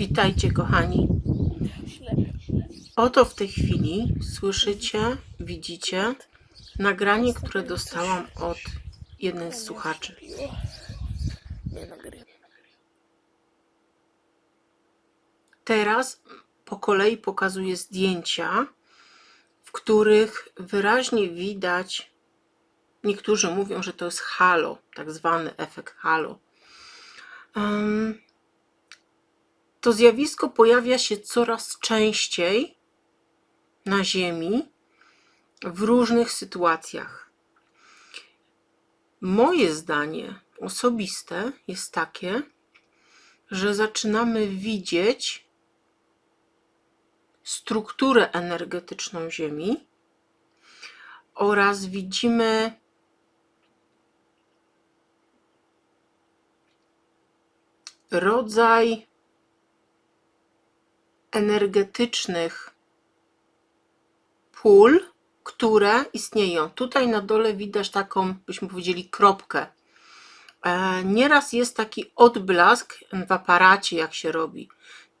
Witajcie, kochani. Oto w tej chwili słyszycie, widzicie nagranie, które dostałam od jednej z słuchaczy. Teraz po kolei pokazuję zdjęcia, w których wyraźnie widać, niektórzy mówią, że to jest halo, tak zwany efekt halo. Em, To zjawisko pojawia się coraz częściej na Ziemi w różnych sytuacjach. Moje zdanie osobiste jest takie, że zaczynamy widzieć strukturę energetyczną Ziemi oraz widzimy rodzaj energetycznych pól, które istnieją. Tutaj na dole widać taką, byśmy powiedzieli, kropkę. E, Nieraz jest taki odblask w aparacie, jak się robi.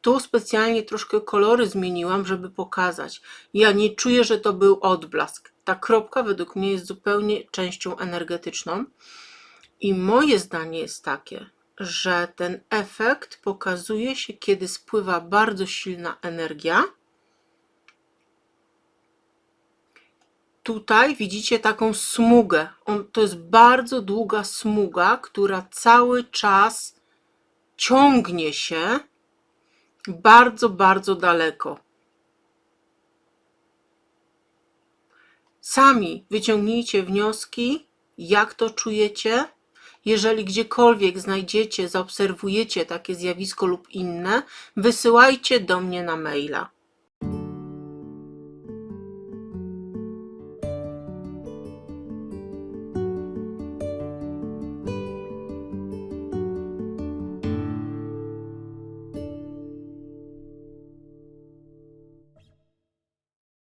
Tu specjalnie troszkę kolory zmieniłam, żeby pokazać. Ja nie czuję, że to był odblask. Ta kropka według mnie jest zupełnie częścią energetyczną. I moje zdanie jest takie, że ten efekt pokazuje się, kiedy spływa bardzo silna energia. Tutaj widzicie taką smugę. On, to jest bardzo długa smuga, która cały czas ciągnie się bardzo, bardzo daleko. Sami wyciągnijcie wnioski, jak to czujecie. Jeżeli gdziekolwiek znajdziecie, zaobserwujecie takie zjawisko lub inne, wysyłajcie do mnie na maila.